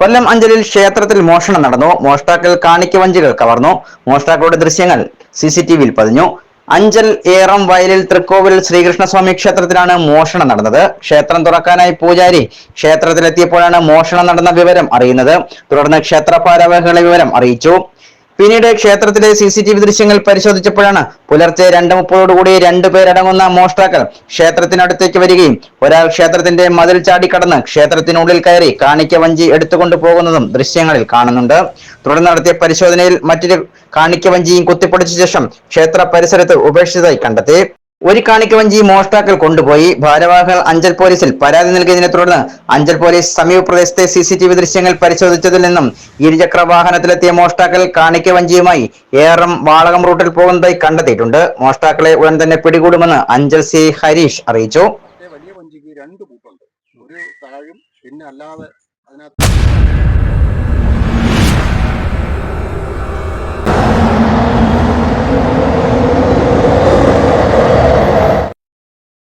കൊല്ലം അഞ്ചലിൽ ക്ഷേത്രത്തിൽ മോഷണം നടന്നു. മോഷ്ടാക്കൾ കാണിക്ക വഞ്ചികൾ കവർന്നു. മോഷ്ടാക്കളുടെ ദൃശ്യങ്ങൾ സി സി ടി വിയിൽ പതിഞ്ഞു. അഞ്ചൽ ഏറം വയലിൽ തൃക്കോവിൽ ശ്രീകൃഷ്ണസ്വാമി ക്ഷേത്രത്തിലാണ് മോഷണം നടന്നത്. ക്ഷേത്രം തുറക്കാനായി പൂജാരി ക്ഷേത്രത്തിലെത്തിയപ്പോഴാണ് മോഷണം നടന്ന വിവരം അറിയുന്നത്. തുടർന്ന് ക്ഷേത്ര ഭാരവാഹികളെ വിവരം അറിയിച്ചു. പിന്നീട് ക്ഷേത്രത്തിലെ സി സി ടി വി ദൃശ്യങ്ങൾ പരിശോധിച്ചപ്പോഴാണ് പുലർച്ചെ രണ്ട് മുപ്പതോടുകൂടി രണ്ട് പേരടങ്ങുന്ന മോഷ്ടാക്കൾ ക്ഷേത്രത്തിനടുത്തേക്ക് വരികയും ഒരാൾ ക്ഷേത്രത്തിന്റെ മതിൽ ചാടിക്കടന്ന് ക്ഷേത്രത്തിനുള്ളിൽ കയറി കാണിക്ക വഞ്ചി എടുത്തുകൊണ്ട് പോകുന്നതും ദൃശ്യങ്ങളിൽ കാണുന്നുണ്ട്. തുടർന്ന് നടത്തിയ പരിശോധനയിൽ മറ്റൊരു കാണിക്ക വഞ്ചിയും കുത്തിപ്പൊടിച്ച ശേഷം ക്ഷേത്ര പരിസരത്ത് ഉപേക്ഷിച്ചതായി കണ്ടെത്തി. ഒരു കാണിക്കവഞ്ചി മോഷ്ടാക്കൾ കൊണ്ടുപോയി. ഭാരവാഹികൾ അഞ്ചൽ പോലീസിൽ പരാതി നൽകിയതിനെ തുടർന്ന് അഞ്ചൽ പോലീസ് സമീപ പ്രദേശത്തെ സി സി ടി വി ദൃശ്യങ്ങൾ പരിശോധിച്ചതിൽ നിന്നും ഇരുചക്ര വാഹനത്തിലെത്തിയ മോഷ്ടാക്കൾ കാണിക്ക വഞ്ചിയുമായി ഏറം വാളകം റൂട്ടിൽ പോകുന്നതായി കണ്ടെത്തിയിട്ടുണ്ട്. മോഷ്ടാക്കളെ ഉടൻ തന്നെ പിടികൂടുമെന്ന് അഞ്ചൽ സി ഹരീഷ് അറിയിച്ചു. വലിയ വഞ്ചിക്ക് രണ്ട് ഒരു താഴും പിന്നെ അല്ലാതെ